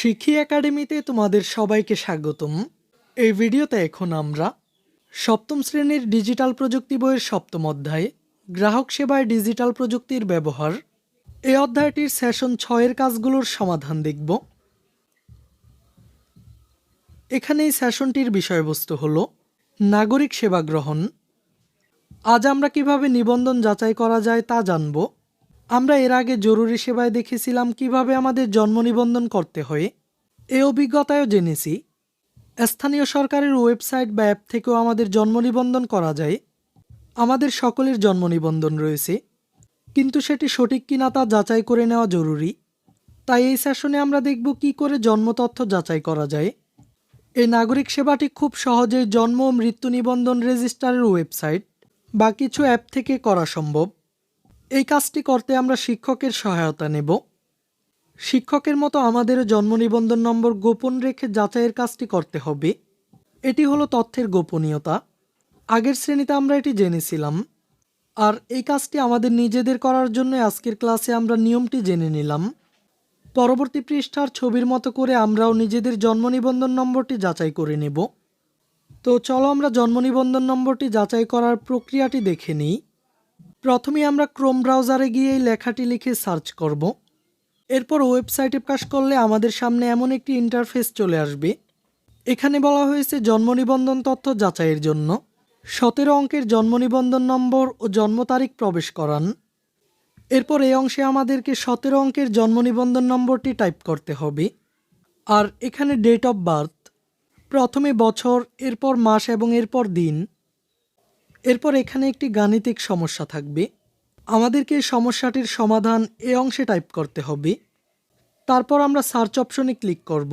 শিখি একাডেমিতে তোমাদের সবাইকে স্বাগতম। এই ভিডিওতে এখন আমরা সপ্তম শ্রেণির ডিজিটাল প্রযুক্তি বইয়ের সপ্তম অধ্যায়ে গ্রাহক সেবায় ডিজিটাল প্রযুক্তির ব্যবহার। এই অধ্যায়টির সেশন ছয়ের কাজগুলোর সমাধান দেখব। এখানে এই সেশনটির বিষয়বস্তু হল নাগরিক সেবা গ্রহণ। আজ আমরা কীভাবে নিবন্ধন যাচাই করা যায় তা জানব। আমরা এর আগে জরুরি সেবায় দেখেছিলাম কীভাবে আমাদের জন্ম নিবন্ধন করতে হয়। এ অভিজ্ঞতায়ও জেনেছি। স্থানীয় সরকারের ওয়েবসাইট বা অ্যাপ থেকেও আমাদের জন্ম নিবন্ধন করা যায়। আমাদের সকলের জন্ম নিবন্ধন রয়েছে। কিন্তু সেটি সঠিক কিনা তা যাচাই করে নেওয়া জরুরি। তাই এই সেশনে আমরা দেখব কি করে জন্ম তথ্য যাচাই করা যায়। এই নাগরিক সেবাটি খুব সহজেই জন্ম ও মৃত্যু নিবন্ধন রেজিস্ট্রারের ওয়েবসাইট বা কিছু অ্যাপ থেকে করা সম্ভব। এই কাজটি করতে আমরা শিক্ষকের সহায়তা নেব। শিক্ষকের মতো আমাদের জন্ম নিবন্ধন নম্বর গোপন রেখে যাচাইয়ের কাজটি করতে হবে। এটি হলো তথ্যের গোপনীয়তা। আগের শ্রেণীতে আমরা এটি জেনেছিলাম। আর এই কাজটি আমাদের নিজেদের করার জন্য আজকের ক্লাসে আমরা নিয়মটি জেনে নিলাম। পরবর্তী পৃষ্ঠার ছবির মতো করে আমরাও নিজেদের জন্ম নিবন্ধন নম্বরটি যাচাই করে নেব। তো চলো আমরা জন্ম নিবন্ধন নম্বরটি যাচাই করার প্রক্রিয়াটি দেখে নিই। প্রথমে আমরা ক্রোম ব্রাউজারে গিয়ে এই লেখাটি লিখে সার্চ করব। এরপর ওয়েবসাইটে প্রকাশ করলে আমাদের সামনে এমন একটি ইন্টারফেস চলে আসবে। এখানে বলা হয়েছে জন্ম নিবন্ধন তথ্য যাচাইয়ের জন্য। সতেরো অঙ্কের জন্ম নিবন্ধন নম্বর ও জন্ম তারিখ প্রবেশ করান। এরপর এই অংশে আমাদেরকে সতেরো অঙ্কের জন্ম নিবন্ধন নম্বরটি টাইপ করতে হবে। আর এখানে ডেট অফ বার্থ, প্রথমে বছর, এরপর মাস এবং এরপর দিন। এরপর এখানে একটি গাণিতিক সমস্যা থাকবে। আমাদেরকে এই সমস্যাটির সমাধান এ অংশে টাইপ করতে হবে। তারপর আমরা সার্চ অপশনে ক্লিক করব।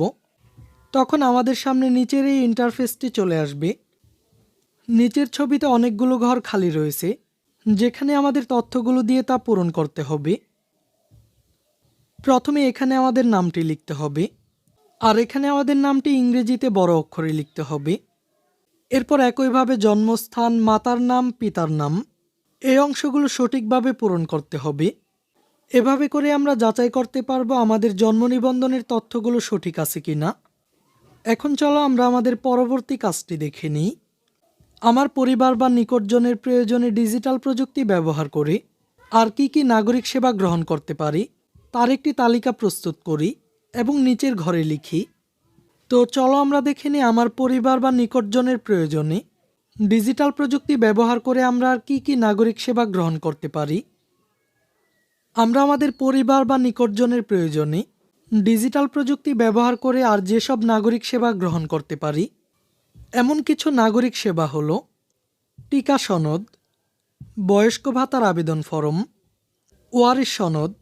তখন আমাদের সামনে নিচের এই ইন্টারফেসটি চলে আসবে। নিচের ছবিতে অনেকগুলো ঘর খালি রয়েছে, যেখানে আমাদের তথ্যগুলো দিয়ে তা পূরণ করতে হবে। প্রথমে এখানে আমাদের নামটি লিখতে হবে, আর এখানে আমাদের নামটি ইংরেজিতে বড় অক্ষরে লিখতে হবে। এরপর একইভাবে জন্মস্থান, মাতার নাম, পিতার নাম। এই অংশগুলো সঠিকভাবে পূরণ করতে হবে। এভাবে করে আমরা যাচাই করতে পারব আমাদের জন্ম নিবন্ধনের তথ্যগুলো সঠিক আছে কিনা এখন চলো আমরা আমাদের পরবর্তী কাজটি দেখে নিই। আমার পরিবার বা নিকটজনের প্রয়োজনে ডিজিটাল প্রযুক্তি ব্যবহার করি। আর কি কি নাগরিক সেবা গ্রহণ করতে পারি, তার একটি তালিকা প্রস্তুত করি এবং নিচের ঘরে লিখি। তো চলো আমরা দেখে নিই আমার পরিবার বা নিকটজনের প্রয়োজনে ডিজিটাল প্রযুক্তি ব্যবহার করে আমরা আর কী কী নাগরিক সেবা গ্রহণ করতে পারি। আমরা আমাদের পরিবার বা নিকটজনের প্রয়োজনে ডিজিটাল প্রযুক্তি ব্যবহার করে আর যেসব নাগরিক সেবা গ্রহণ করতে পারি। এমন কিছু নাগরিক সেবা হলো টিকা সনদ, বয়স্ক ভাতার আবেদন ফরম, ওয়ারিশ সনদ,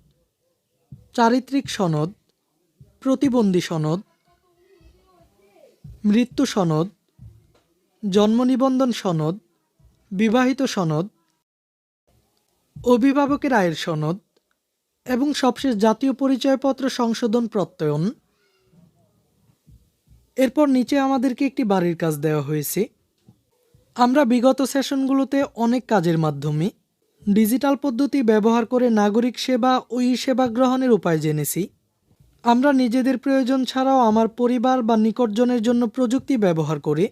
চারিত্রিক সনদ, প্রতিবন্ধী সনদ মৃত্যু সনদ, জন্ম নিবন্ধন সনদ, বিবাহিত সনদ, অভিভাবকের আয়ের সনদ এবং সবশেষ জাতীয় পরিচয়পত্র সংশোধন প্রত্যয়ন। এরপর নিচে আমাদেরকে একটি বাড়ির কাজ দেওয়া হয়েছে। আমরা বিগত সেশনগুলোতে অনেক কাজের মাধ্যমে ডিজিটাল পদ্ধতি ব্যবহার করে নাগরিক সেবা ও ই সেবা গ্রহণের উপায় জেনেছি। আমরা নিজেদের প্রয়োজন ছাড়াও আমার পরিবার বা নিকটজনের জন্য প্রযুক্তি ব্যবহার করে।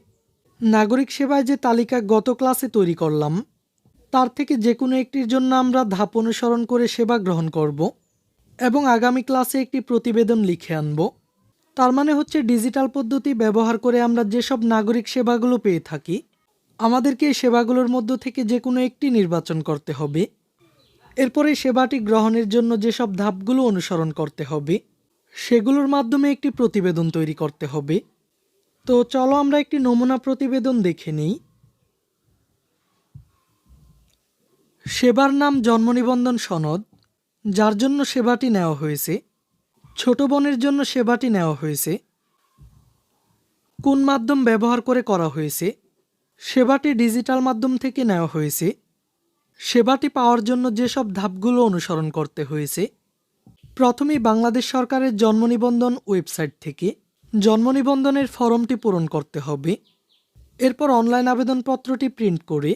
নাগরিক সেবায় যে তালিকা গত ক্লাসে তৈরি করলাম, তার থেকে যে কোনো একটির জন্য আমরা ধাপ অনুসরণ করে সেবা গ্রহণ করব এবং আগামী ক্লাসে একটি প্রতিবেদন লিখে আনব। তার মানে হচ্ছে ডিজিটাল পদ্ধতি ব্যবহার করে আমরা যেসব নাগরিক সেবাগুলো পেয়ে থাকি, আমাদেরকে এই সেবাগুলোর মধ্য থেকে যে কোনো একটি নির্বাচন করতে হবে। এরপরে সেবাটি গ্রহণের জন্য যেসব ধাপগুলো অনুসরণ করতে হবে সেগুলোর মাধ্যমে একটি প্রতিবেদন তৈরি করতে হবে। তো চলো আমরা একটি নমুনা প্রতিবেদন দেখে নিই। সেবার নাম জন্ম নিবন্ধন সনদ, যার জন্য সেবাটি নেওয়া হয়েছে। ছোট বোনের জন্য সেবাটি নেওয়া হয়েছে। কোন মাধ্যম ব্যবহার করে করা হয়েছে? সেবাটি ডিজিটাল মাধ্যম থেকে নেওয়া হয়েছে। সেবাটি পাওয়ার জন্য যেসব ধাপগুলো অনুসরণ করতে হয়েছে প্রথমেই বাংলাদেশ সরকারের জন্ম নিবন্ধন ওয়েবসাইট থেকে জন্ম নিবন্ধনের ফর্মটি পূরণ করতে হবে। এরপর অনলাইন আবেদনপত্রটি প্রিন্ট করে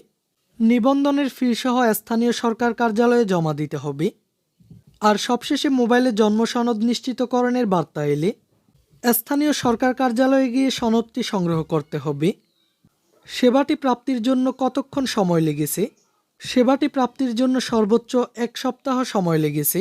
নিবন্ধনের ফি সহ স্থানীয় সরকার কার্যালয়ে জমা দিতে হবে। আর সবশেষে মোবাইলে জন্ম সনদ নিশ্চিতকরণের বার্তা এলে স্থানীয় সরকার কার্যালয়ে গিয়ে সনদটি সংগ্রহ করতে হবে। সেবাটি প্রাপ্তির জন্য কতক্ষণ সময় লেগেছে? সেবাটি প্রাপ্তির জন্য সর্বোচ্চ এক সপ্তাহ সময় লেগেছে।